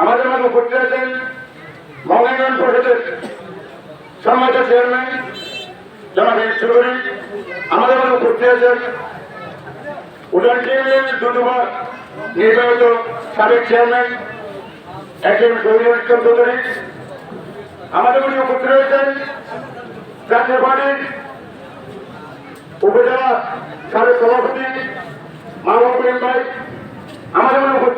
আমাদের মাঝে উপস্থিত আছেন মঙ্গলগঞ্জ পরিষদের সম্মানিত চেয়ারম্যান, জনাব চৌধুরী আমাদের মাঝে উপস্থিত আছেন উদান টিমের দুবার নির্বাচিত সাবেক চেয়ারম্যান একজন ইসলাম চৌধুরী। আমাদের মাঝে উপস্থিত রয়েছেন জাতীয় পার্টির উপজেলা সাবেক সভাপতি মাহবুব ভাই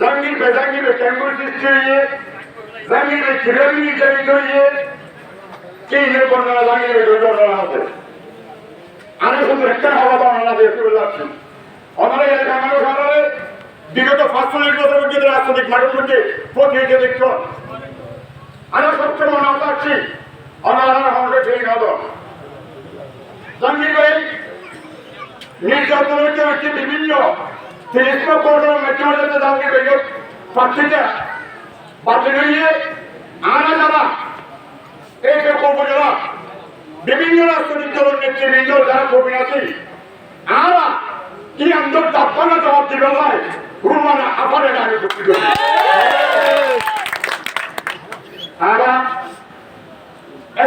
জাঙ্গির বেজাঙ্গির ক্যাম্পুর সৃষ্টি হয়ে জাঙ্গির কীভাবে নির্যাতিত হয়ে চীনের বর্ণনা জাঙ্গির দুর্ঘটনা আছে? আমি শুধু বিগত পাঁচশোর বছর মধ্যে রাজনৈতিক মধ্যে প্রতিনিধি দেখছ। আমি সবসময় মনে রাখছি অনারা আমাদের ঠিক হতো জাঙ্গির ভাই নির্যাতনের একটি বিভিন্ন তিরিশ কোটি মেট্রোলজিতে দাঁড়িয়ে বেরিয়ে প্রার্থীটা বাতিল হয়ে আনা যারা এই যে উপজেলা বিভিন্ন রাজনৈতিক দলের নেতৃবৃন্দ যারা কবি আছে আরা কি আন্দোলন তাৎপর্য জবাব দিবে ভাই? রুমানা আপারে আগে করতে আরা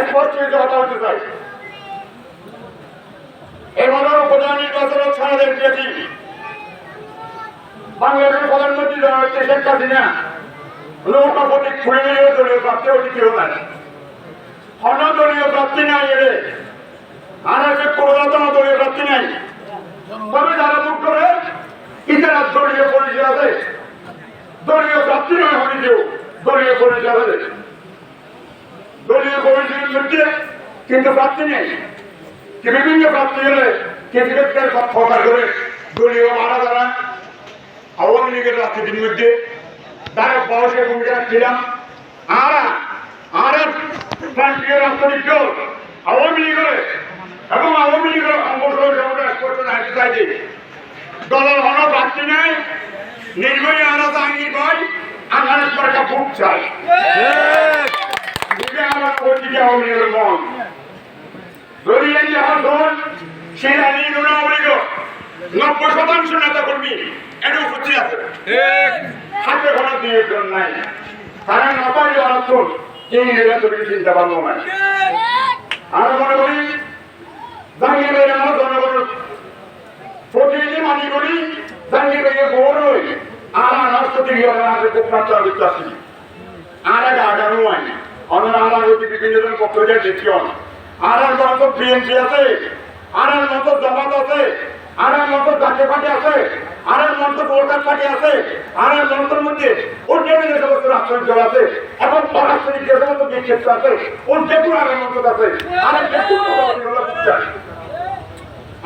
স্পষ্ট কথা হতে চাই এবারের উপজেলা নির্বাচন ছাড়াদের পেয়েছি বাংলাদেশের প্রধানমন্ত্রী যারা হচ্ছে শেখ হাসিনা। নৌকা প্রতীক খুলে নিলেও দলীয় প্রাপ্তি অধিকেও নাই অনদলীয় নাই এলে আর আছে কোরআন দলীয় প্রাপ্তি নাই। তবে যারা মুখ করে ইতারা দলীয় পরিচয় আছে। দলীয় প্রাপ্তি নয় হলিতেও দলীয় পরিচয় আছে দলীয় পরিচয়ের মধ্যে কিন্তু প্রাপ্তি নেই। বিভিন্ন প্রাপ্তি হলে সরকার করে? দলীয় মারা যারা আওয়ামী লীগের রাজনীতির মধ্যে তার বয়সের ভূমিকা ছিলাম। আর আর রাজনৈতিক দল আওয়ামী লীগের এবং আওয়ামী লীগের চাইছে দলের হন প্রার্থী নেই। নির্ময়ী আলাদা আঙ্গির ভাই আমার সরকার ভোট চাই। আমার আওয়ামী লীগের মন? যদি এই যে হন সেই আলী নুনাবলীগ নব্বই শতাংশ নেতা কর্মী এটা উপস্থিত আছে। হাতে ঘোড়া দিয়ে জন নাই। তারা নবাই অর্থন এই নির্বাচনের চিন্তা ভাবনা নাই। আমি মনে করি জাঙ্গি ভাই আমার জনগণ প্রতিনিধি মানি করি জাঙ্গি ভাইকে গৌর হই আর নষ্টতি আমাদের খুব মাত্রা বিশ্বাসী আর এক আগানো হয় অন্য আমার অতি বিভিন্ন পক্ষ দেখিও আর মতো বিএনপি আছে আর মতো জামাত আছে আর মতো জাতীয় পার্টি আছে আর মতো ভোটার পার্টি আছে আর মন্ত্রের মধ্যে অন্যান্য যে সমস্ত রাষ্ট্রীয় আছে এবং পরাষ্ট্রিক যে সমস্ত ক্ষেত্র আছে, ওর যেগুলো আর মন্ত্র আছে আর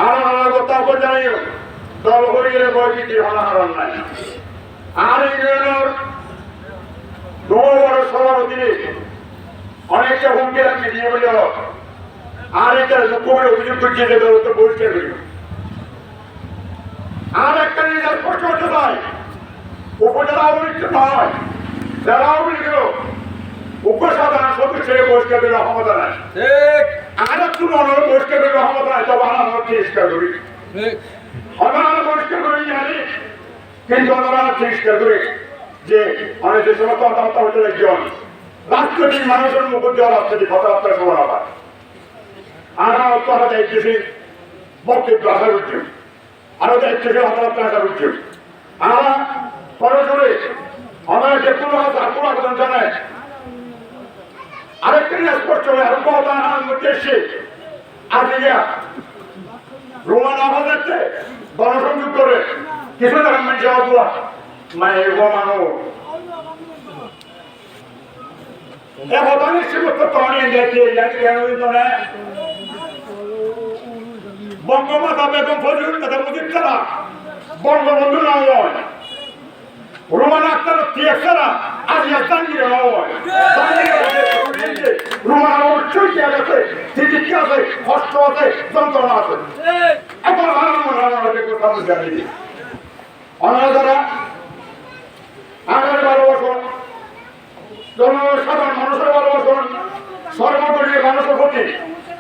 আর আমার কথা উপর জানাইও দল হরিয়ে বৈচিত্র হলাহরণ নাই। আর ইউনিয়নের দু সভাপতি অনেকটা হুমকি রাখছে আর একটা অভিযোগ করছে যে আর একটা আর স্পষ্ট হতে চাই উপজেলা আওয়ামী লীগ নয় যারা আওয়ামী লীগ উপসাধারণ সদস্য বহিষ্কার করে ক্ষমতা নাই আর একটু অনর বহিষ্কার করে ক্ষমতা নাই তবে আমার তিরস্কার করি? অনারা বহিষ্কার করে জানি কিন্তু অনারা তিরস্কার করে যে অনেক যে সময় কথাবার্তা হতে একজন। রাজনৈতিক মানুষের মুখ দিয়ে রাজনৈতিক কথাবার্তা শোনা হয়। আর তারা যাইতেছি বক্তব্য আশা করছি আরও দায়িত্বকে হতাহত রাখা উচিত আমরা পরজোরে আমাদেরকে পুরো পুরো আবেদন জানায় আরেকটা স্পষ্ট আর আনন্দ উদ্দেশ্যে আজকে গিয়া রোমান আমাদেরকে গণসংযোগ করে কিছু টাকা মানুষ যাওয়া মানে মানো এ বদানি শিবত তনি দেখে যাকে জানো না বঙ্গমাতা বেগম ফজলুল কাদের মুজিব ছাড়া বঙ্গবন্ধু না হয়। রোমান আক্তার তিয়াসারা আজ জাহাঙ্গীর হয়। রোমান অবশ্যই কি আছে চিকিৎসা আছে, কষ্ট আছে, যন্ত্রণা আছে। এখন অনারা যারা আমার ভালোবাসন। জনসাধারণ, মানুষের ভালোবাসন। সর্বদলীয় মানুষের প্রতি